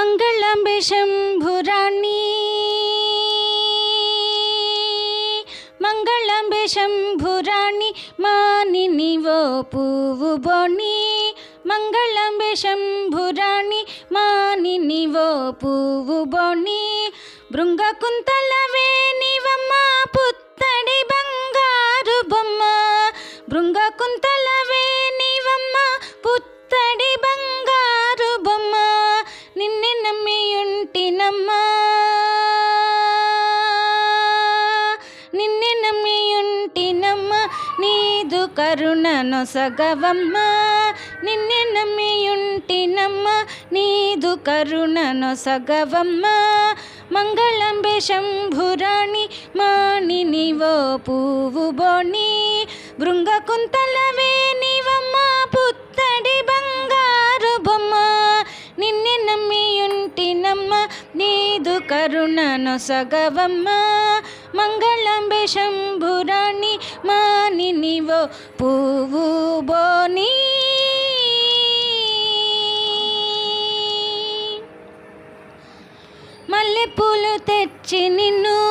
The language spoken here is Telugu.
మంగళంబె శంభురాణి మంగళంబె శంభురాణి మానిని ఓ పువ్వు బొని. మంగళంబె శంభురాణి మానిని ఓ పువ్వు బొని. బృంగ కుంతల వేణివమ్మ పుత్తడి బంగారు బొమ్మ. బృంగ కుంతల వేణివమ్మ పుత్తడి కరుణను సగవమ్మ నొసగవమ్మ నిన్నే నమ్మియుంటినమ్మ నీదు కరుణను సగవమ్మ మంగళంబె శంభురాణి మాణి మాణినివో పువ్వు బోణి బృంగ కుంతల వేణివమ్మ పుత్తడి బంగారు బొమ్మ. నిన్నే నమ్మియుంటినమ్మ నీదు కరుణను సగవమ్మ మంగళంబె శంభు పువ్వు బోని. మల్లెపూలు తెచ్చి నిన్ను